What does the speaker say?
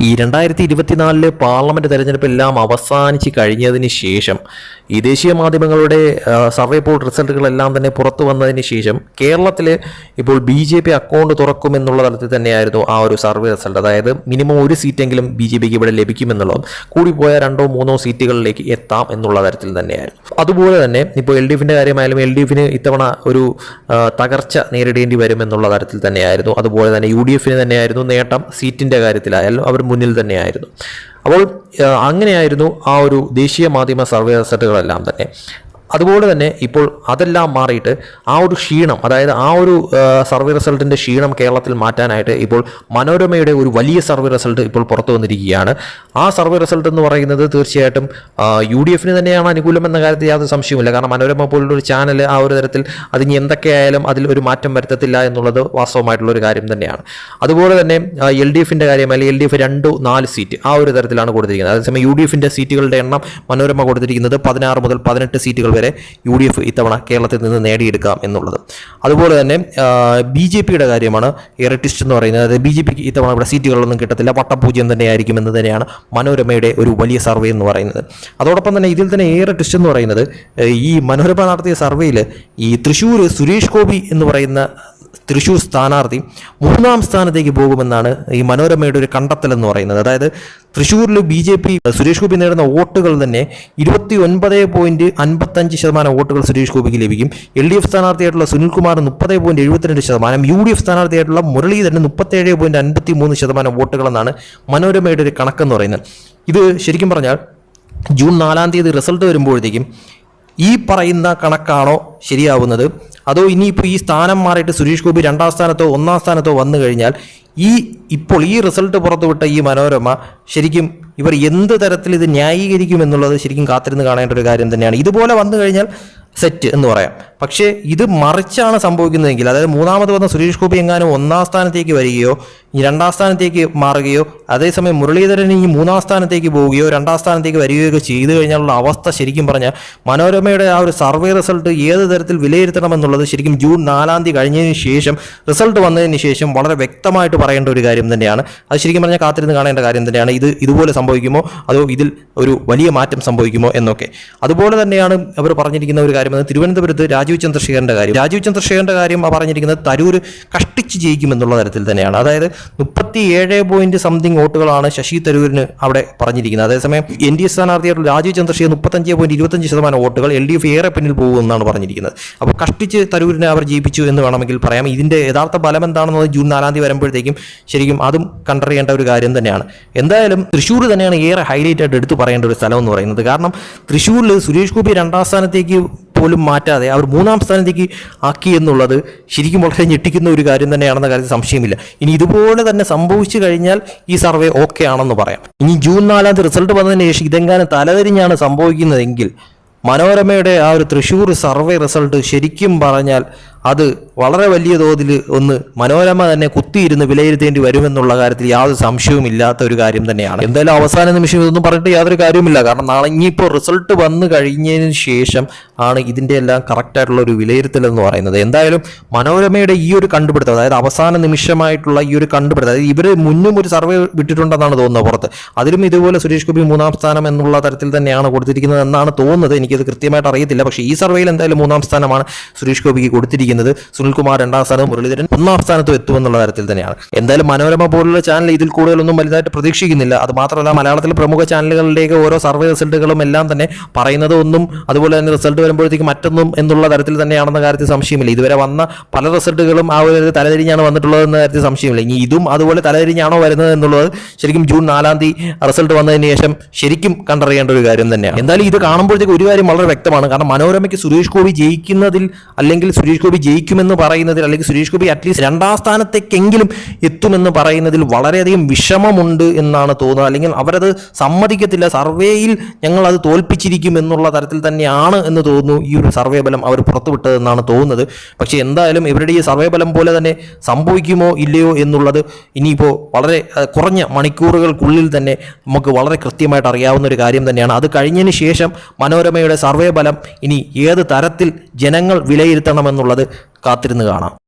ഈ രണ്ടായിരത്തി ഇരുപത്തിനാലിലെ പാർലമെന്റ് തെരഞ്ഞെടുപ്പ് എല്ലാം അവസാനിച്ച് കഴിഞ്ഞതിന് ശേഷം ഈ ദേശീയ മാധ്യമങ്ങളുടെ സർവേ പോൾ റിസൾട്ടുകളെല്ലാം തന്നെ പുറത്തു വന്നതിന് ശേഷം കേരളത്തിൽ ഇപ്പോൾ ബി ജെ പി അക്കൗണ്ട് തുറക്കുമെന്നുള്ള തലത്തിൽ തന്നെയായിരുന്നു ആ ഒരു സർവേ റിസൾട്ട്. അതായത് മിനിമം ഒരു സീറ്റെങ്കിലും ബി ജെ പിക്ക് ഇവിടെ ലഭിക്കുമെന്നുള്ളതും കൂടിപ്പോയ രണ്ടോ മൂന്നോ സീറ്റുകളിലേക്ക് എത്താം എന്നുള്ള തരത്തിൽ തന്നെയായിരുന്നു. അതുപോലെ തന്നെ ഇപ്പോൾ എൽ ഡി എഫിന്റെ കാര്യമായാലും എൽ ഡി എഫിന് ഇത്തവണ ഒരു തകർച്ച നേരിടേണ്ടി വരുമെന്നുള്ള തരത്തിൽ തന്നെയായിരുന്നു. അതുപോലെ തന്നെ യു ഡി എഫിന് തന്നെയായിരുന്നു നേട്ടം സീറ്റിന്റെ കാര്യത്തിലായാലും അവർ മുന്നിൽ തന്നെയായിരുന്നു. അപ്പോൾ അങ്ങനെയായിരുന്നു ആ ഒരു ദേശീയ മാധ്യമ സർവേ റിസൾട്ടുകളെല്ലാം തന്നെ. അതുപോലെ തന്നെ ഇപ്പോൾ അതെല്ലാം മാറിയിട്ട് ആ ഒരു ക്ഷീണം അതായത് ആ ഒരു സർവേ റിസൾട്ടിന്റെ ക്ഷീണം കേരളത്തിൽ മാറ്റാനായിട്ട് ഇപ്പോൾ മനോരമയുടെ ഒരു വലിയ സർവേ റിസൾട്ട് ഇപ്പോൾ പുറത്തു വന്നിരിക്കുകയാണ്. ആ സർവേ റിസൾട്ട് എന്ന് പറയുന്നത് തീർച്ചയായിട്ടും യു ഡി എഫിന് തന്നെയാണ് അനുകൂലം എന്ന കാര്യത്തിൽ യാതൊരു സംശയവുമില്ല. കാരണം മനോരമ പോലുള്ള ഒരു ചാനൽ ആ ഒരു തരത്തിൽ അതിന് എന്തൊക്കെയായാലും അതിൽ ഒരു മാറ്റം വരുത്തത്തില്ല എന്നുള്ളത് വാസ്തവമായിട്ടുള്ള ഒരു കാര്യം തന്നെയാണ്. അതുപോലെ തന്നെ എൽ ഡി എഫിന്റെ കാര്യം അല്ലെങ്കിൽ എൽ ഡി എഫ് രണ്ടു നാല് സീറ്റ് ആ ഒരു തരത്തിലാണ് കൊടുത്തിരിക്കുന്നത്. അതേസമയം യു ഡി എഫിന്റെ സീറ്റുകളുടെ എണ്ണം മനോരമ കൊടുത്തിരിക്കുന്നത് പതിനാറ് മുതൽ പതിനെട്ട് സീറ്റുകൾ വരെ യു ഡി എഫ് ഇത്തവണ കേരളത്തിൽ നിന്ന് നേടിയെടുക്കാം എന്നുള്ളത്. അതുപോലെ തന്നെ ബി ജെ പിയുടെ കാര്യമാണ് ഏറെ ട്വിസ്റ്റ് എന്ന് പറയുന്നത്. അതായത് ബി ജെ പിക്ക് ഇത്തവണ ഇവിടെ സീറ്റുകളൊന്നും കിട്ടത്തില്ല. വട്ടപൂജ്യം തന്നെയായിരിക്കും എന്ന് തന്നെയാണ് മനോരമയുടെ ഒരു വലിയ സർവേ എന്ന് പറയുന്നത്. അതോടൊപ്പം തന്നെ ഇതിൽ തന്നെ ഏറെ ട്വിസ്റ്റ് എന്ന് പറയുന്നത് ഈ മനോരമ നടത്തിയ സർവേയിൽ ഈ തൃശ്ശൂർ സുരേഷ് ഗോപി എന്ന് പറയുന്ന തൃശൂർ സ്ഥാനാർത്ഥി മൂന്നാം സ്ഥാനത്തേക്ക് പോകുമെന്നാണ് ഈ മനോരമയുടെ ഒരു കണ്ടെത്തൽ എന്ന് പറയുന്നത്. അതായത് തൃശ്ശൂരിൽ B J P Suresh Gopi നേടുന്ന വോട്ടുകൾ തന്നെ ഇരുപത്തി ഒൻപത് പോയിന്റ് അൻപത്തഞ്ച് ശതമാനം വോട്ടുകൾ സുരേഷ് ഗോപിക്ക് ലഭിക്കും. എൽ ഡി എഫ് സ്ഥാനാർത്ഥിയായിട്ടുള്ള സുനിൽകുമാർ മുപ്പത് പോയിന്റ് എഴുപത്തിരണ്ട് ശതമാനം യു ഡി എഫ് സ്ഥാനാർത്ഥിയായിട്ടുള്ള മുരളീധരൻ മുപ്പത്തേഴ് പോയിന്റ് അൻപത്തി മൂന്ന് ശതമാനം വോട്ടുകളെന്നാണ് മനോരമയുടെ ഒരു കണക്കെന്ന് പറയുന്നത്. ഇത് ശരിക്കും പറഞ്ഞാൽ ജൂൺ നാലാം തീയതി റിസൾട്ട് വരുമ്പോഴത്തേക്കും ഈ പറയുന്ന കണക്കാണോ ശരിയാവുന്നത്? അതോ ഇനിയിപ്പോൾ ഈ സ്ഥാനം മാറിയിട്ട് സുരേഷ് ഗോപി രണ്ടാം സ്ഥാനത്തോ ഒന്നാം സ്ഥാനത്തോ വന്നു കഴിഞ്ഞാൽ ഈ ഇപ്പോൾ ഈ റിസൾട്ട് പുറത്തുവിട്ട ഈ മനോരമ ശരിക്കും ഇവർ എന്ത് തരത്തിൽ ഇത് ന്യായീകരിക്കും എന്നുള്ളത് ശരിക്കും കാത്തിരുന്ന് കാണേണ്ട ഒരു കാര്യം തന്നെയാണ്. ഇതുപോലെ വന്നു കഴിഞ്ഞാൽ സെറ്റ് എന്ന് പറയാം. പക്ഷേ ഇത് മറിച്ചാണ് സംഭവിക്കുന്നതെങ്കിൽ അതായത് മൂന്നാമത് വന്ന സുരേഷ് ഗോപി എങ്ങാനും ഒന്നാം സ്ഥാനത്തേക്ക് വരികയോ ഈ രണ്ടാം സ്ഥാനത്തേക്ക് മാറുകയോ അതേസമയം മുരളീധരൻ ഈ മൂന്നാം സ്ഥാനത്തേക്ക് പോവുകയോ രണ്ടാം സ്ഥാനത്തേക്ക് വരികയോ ചെയ്തു കഴിഞ്ഞാലുള്ള അവസ്ഥ ശരിക്കും പറഞ്ഞാൽ മനോരമയുടെ ആ ഒരു സർവേ റിസൾട്ട് ഏത് തരത്തിൽ വിലയിരുത്തണമെന്നുള്ളത് ശരിക്കും ജൂൺ നാലാം തീയതി കഴിഞ്ഞതിന് ശേഷം റിസൾട്ട് വന്നതിന് ശേഷം വളരെ വ്യക്തമായിട്ട് പറയേണ്ട ഒരു കാര്യം തന്നെയാണ്. അത് ശരിക്കും പറഞ്ഞാൽ കാത്തിരുന്ന് കാണേണ്ട കാര്യം തന്നെയാണ്. ഇത് ഇതുപോലെ സംഭവിക്കുമോ? അതോ ഇതിൽ ഒരു വലിയ മാറ്റം സംഭവിക്കുമോ എന്നൊക്കെ. അതുപോലെ തന്നെയാണ് അവർ പറഞ്ഞിരിക്കുന്ന ഒരു കാര്യം തിരുവനന്തപുരത്ത് രാജീവ് ചന്ദ്രശേഖരന്റെ കാര്യം. രാജീവ് ചന്ദ്രശേഖരന്റെ കാര്യം പറഞ്ഞിരിക്കുന്നത് തരൂർ കഷ്ടിച്ച് ജയിക്കുമെന്നുള്ള തരത്തിൽ തന്നെയാണ്. അതായത് മുപ്പത്തി ഏഴ് പോയിന്റ് സംതിങ് വോട്ടുകളാണ് ശശി തരൂരിന് അവിടെ പറഞ്ഞിരിക്കുന്നത്. അതേസമയം എൻ ഡി എ സ്ഥാനാർത്ഥിയായിട്ടുള്ള രാജീവ് ചന്ദ്രശേഖർ മുപ്പത്തഞ്ച് പോയിന്റ് ഇരുപത്തഞ്ച് ശതമാനം വോട്ടുകൾ എൽ ഡി എഫ് ഏറെ പിന്നിൽ പോകുമെന്നാണ് പറഞ്ഞിരിക്കുന്നത്. അപ്പോൾ കഷ്ടിച്ച് തരൂരിനെ അവർ ജയിപ്പിച്ചു എന്ന് വേണമെങ്കിൽ പറയാം. ഇതിന്റെ യഥാർത്ഥ ഫലം എന്താണെന്നത് ജൂൺ നാലാം തീയതി വരുമ്പോഴത്തേക്കും ശരിക്കും അതും കണ്ടറിയേണ്ട ഒരു കാര്യം തന്നെയാണ്. എന്തായാലും തൃശ്ശൂർ തന്നെയാണ് ഏറെ ഹൈലൈറ്റ് ആയിട്ട് എടുത്തു പറയേണ്ട ഒരു സ്ഥലം എന്ന് പറയുന്നത്. കാരണം തൃശ്ശൂരിൽ സുരേഷ് ഗോപി രണ്ടാം സ്ഥാനത്തേക്ക് പോലും മാറ്റാതെ അവർ മൂന്നാം സ്ഥാനത്തേക്ക് ആക്കി എന്നുള്ളത് ശരിക്കും വളരെ ഞെട്ടിക്കുന്ന ഒരു കാര്യം തന്നെയാണെന്ന കാര്യത്തിൽ സംശയമില്ല. ഇനി ഇതുപോലെ തന്നെ സംഭവിച്ചു കഴിഞ്ഞാൽ ഈ സർവേ ഓക്കെ ആണെന്ന് പറയാം. ഇനി ജൂൺ നാലാം തീയതി റിസൾട്ട് വന്നതിന് ശേഷം ഇതെങ്ങാനും തലതിരിഞ്ഞാണ് സംഭവിക്കുന്നതെങ്കിൽ മനോരമയുടെ ആ ഒരു തൃശ്ശൂർ സർവേ റിസൾട്ട് ശരിക്കും പറഞ്ഞാൽ അത് വളരെ വലിയ തോതിൽ ഒന്ന് മനോരമ തന്നെ കുത്തിയിരുന്ന് വിലയിരുത്തേണ്ടി വരുമെന്നുള്ള കാര്യത്തിൽ യാതൊരു സംശയവും ഇല്ലാത്ത ഒരു കാര്യം തന്നെയാണ്. എന്തായാലും അവസാന നിമിഷം ഇതൊന്നും പറഞ്ഞിട്ട് യാതൊരു കാര്യവുമില്ല. കാരണം നാളെ ഇനിയിപ്പോൾ റിസൾട്ട് വന്നു കഴിഞ്ഞതിന് ശേഷം ആണ് ഇതിന്റെ എല്ലാം കറക്റ്റായിട്ടുള്ള ഒരു വിലയിരുത്തൽ എന്ന് പറയുന്നത്. എന്തായാലും മനോരമയുടെ ഈ ഒരു കണ്ടുപിടുത്തം അതായത് അവസാന നിമിഷമായിട്ടുള്ള ഈ ഒരു കണ്ടുപിടുത്തം അതായത് ഇവർ മുന്നും ഒരു സർവേ വിട്ടിട്ടുണ്ടെന്നാണ് തോന്നുന്നത് പുറത്ത്. അതിലും ഇതുപോലെ സുരേഷ് ഗോപി മൂന്നാം സ്ഥാനം എന്നുള്ള തരത്തിൽ തന്നെയാണ് കൊടുത്തിരിക്കുന്നത് എന്നാണ് തോന്നുന്നത്. എനിക്കത് കൃത്യമായിട്ട് അറിയത്തില്ല. പക്ഷേ ഈ സർവേയിൽ എന്തായാലും മൂന്നാം സ്ഥാനമാണ് സുരേഷ് ഗോപിക്ക് കൊടുത്തിരിക്കുന്നത്. സുനിൽകുമാർ രണ്ടാം സ്ഥാനവും മുരളീധരൻ ഒന്നാം സ്ഥാനത്തും എത്തുമെന്നുള്ള തരത്തിൽ തന്നെയാണ്. എന്തായാലും മനോരമ പോലുള്ള ചാനൽ ഇതിൽ കൂടുതലൊന്നും വലുതായിട്ട് പ്രതീക്ഷിക്കുന്നില്ല. അത് മാത്രമല്ല മലയാളത്തിലെ പ്രമുഖ ചാനലുകളിലേക്ക് ഓരോ സർവേ റിസൾട്ടുകളും എല്ലാം തന്നെ പറയുന്നത് ഒന്നും അതുപോലെ തന്നെ റിസൾട്ട് വരുമ്പോഴത്തേക്ക് മറ്റൊന്നും എന്നുള്ള തരത്തിൽ തന്നെയാണെന്ന കാര്യത്തിൽ സംശയമില്ല. ഇതുവരെ വന്ന പല റിസൾട്ടുകളും ആ ഒരു തലതിരിഞ്ഞാണ് വന്നിട്ടുള്ളതെന്ന കാര്യത്തിൽ സംശയമില്ല. ഇനി ഇതും അതുപോലെ തലതിരിഞ്ഞാണോ വരുന്നത് എന്നുള്ളത് ശരിക്കും ജൂൺ നാലാം തീയതി റിസൾട്ട് വന്നതിന് ശേഷം ശരിക്കും കണ്ടറിയേണ്ട ഒരു കാര്യം തന്നെയാണ്. എന്തായാലും ഇത് കാണുമ്പോഴത്തേക്ക് ഒരു കാര്യം വളരെ വ്യക്തമാണ്. കാരണം മനോരമയ്ക്ക് സുരേഷ് ഗോപി ജയിക്കുന്നതിൽ അല്ലെങ്കിൽ സുരേഷ് ഗോപി ജയിക്കുമെന്ന് പറയുന്നതിൽ അല്ലെങ്കിൽ സുരേഷ് ഗോപി അറ്റ്ലീസ്റ്റ് രണ്ടാം സ്ഥാനത്തേക്കെങ്കിലും എത്തുമെന്ന് പറയുന്നതിൽ വളരെയധികം വിഷമമുണ്ട് എന്നാണ് തോന്നുന്നത്. അല്ലെങ്കിൽ അവരത് സമ്മതിക്കത്തില്ല. സർവേയിൽ ഞങ്ങൾ അത് തോൽപ്പിച്ചിരിക്കും എന്നുള്ള തരത്തിൽ തന്നെയാണ് എന്ന് തോന്നുന്നു ഈ ഒരു സർവേ ഫലം അവർ പുറത്തുവിട്ടതെന്നാണ് തോന്നുന്നത്. പക്ഷേ എന്തായാലും ഇവരുടെ ഈ സർവേ ഫലം പോലെ തന്നെ സംഭവിക്കുമോ ഇല്ലയോ എന്നുള്ളത് ഇനിയിപ്പോൾ വളരെ കുറഞ്ഞ മണിക്കൂറുകൾക്കുള്ളിൽ തന്നെ നമുക്ക് വളരെ കൃത്യമായിട്ട് അറിയാവുന്ന ഒരു കാര്യം തന്നെയാണ്. അത് കഴിഞ്ഞതിന് ശേഷം മനോരമയുടെ സർവേ ഫലം ഇനി ഏത് തരത്തിൽ ജനങ്ങൾ വിലയിരുത്തണമെന്നുള്ളത് കാത്തിരുന്ന് കാണാം.